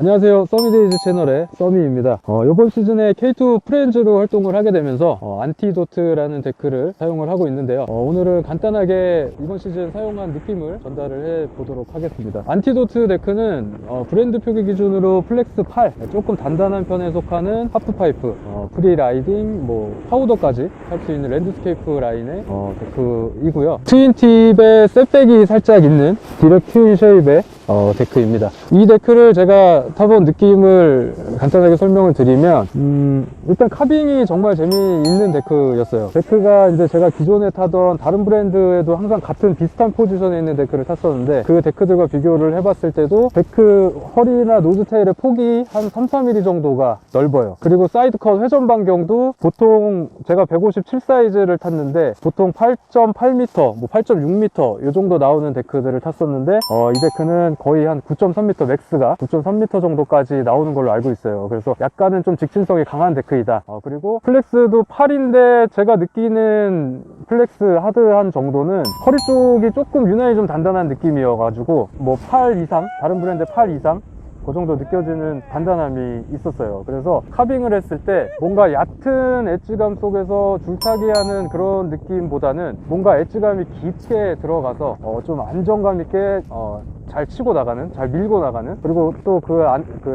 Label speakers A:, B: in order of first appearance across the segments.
A: 안녕하세요. 써미데이즈 채널의 써미입니다. 어, 이번 시즌에 K2 프렌즈로 활동을 하게 되면서 어, 안티도트라는 데크를 사용을 하고 있는데요. 어, 오늘은 간단하게 이번 시즌 사용한 느낌을 전달을 해 보도록 하겠습니다. 안티도트 데크는 어, 브랜드 표기 기준으로 플렉스 8 조금 단단한 편에 속하는 하프파이프 어, 프리 라이딩 뭐 파우더까지 할 수 있는 랜드스케이프 라인의 어, 데크이고요. 트윈팁에 셋백이 살짝 있는 디렉 튠 쉐입의 어, 데크입니다. 이 데크를 제가 타본 느낌을 간단하게 설명을 드리면, 음, 일단 카빙이 정말 재미있는 데크였어요. 데크가 이제 제가 기존에 타던 다른 브랜드에도 항상 같은 비슷한 포지션에 있는 데크를 탔었는데, 그 데크들과 비교를 해봤을 때도 데크 허리나 노즈 테일의 폭이 한 3, 4mm 정도가 넓어요. 그리고 사이드 컷 회전 반경도 보통 제가 157 사이즈를 탔는데, 보통 8.8m, 뭐 8.6m 이 정도 나오는 데크들을 탔었는데, 어, 이 데크는 거의 한 9.3m 맥스가 9.3m 정도까지 나오는 걸로 알고 있어요. 그래서 약간은 좀 직진성이 강한 데크이다. 어, 그리고 플렉스도 8인데 제가 느끼는 플렉스 하드한 정도는 허리 쪽이 조금 유난히 좀 단단한 느낌이어가지고 뭐 8 이상, 다른 브랜드 8 이상 그 정도 느껴지는 단단함이 있었어요. 그래서 카빙을 했을 때 뭔가 얕은 엣지감 속에서 줄타기 하는 그런 느낌보다는 뭔가 엣지감이 깊게 들어가서 어, 좀 안정감 있게 어, 잘 치고 나가는, 잘 밀고 나가는, 그리고 또그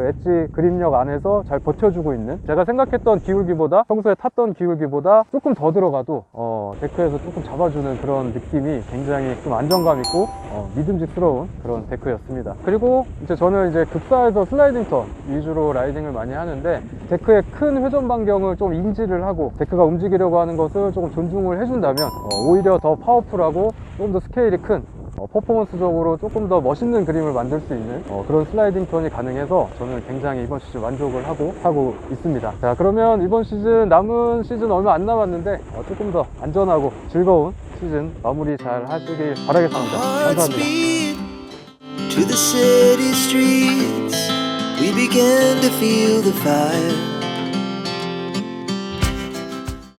A: 엣지 그립력 안에서 잘 버텨주고 있는. 제가 생각했던 기울기보다 평소에 탔던 기울기보다 조금 더 들어가도 어, 데크에서 조금 잡아주는 그런 느낌이 굉장히 좀 안정감 있고 어, 믿음직스러운 그런 데크였습니다. 그리고 이제 저는 이제 급사에서 슬라이딩 턴 위주로 라이딩을 많이 하는데 데크의 큰 회전 반경을 좀 인지를 하고 데크가 움직이려고 하는 것을 조금 존중을 해준다면 어, 오히려 더 파워풀하고 조금 더 스케일이 큰 어, 퍼포먼스적으로 조금 더 멋있는 그림을 만들 수 있는 어, 그런 슬라이딩 턴이 가능해서 저는 굉장히 이번 시즌 만족을 하고 하고 있습니다. 자 그러면 이번 시즌 남은 시즌 얼마 안 남았는데 어, 조금 더 안전하고 즐거운 시즌 마무리 잘 하시길 바라겠습니다. 감사합니다.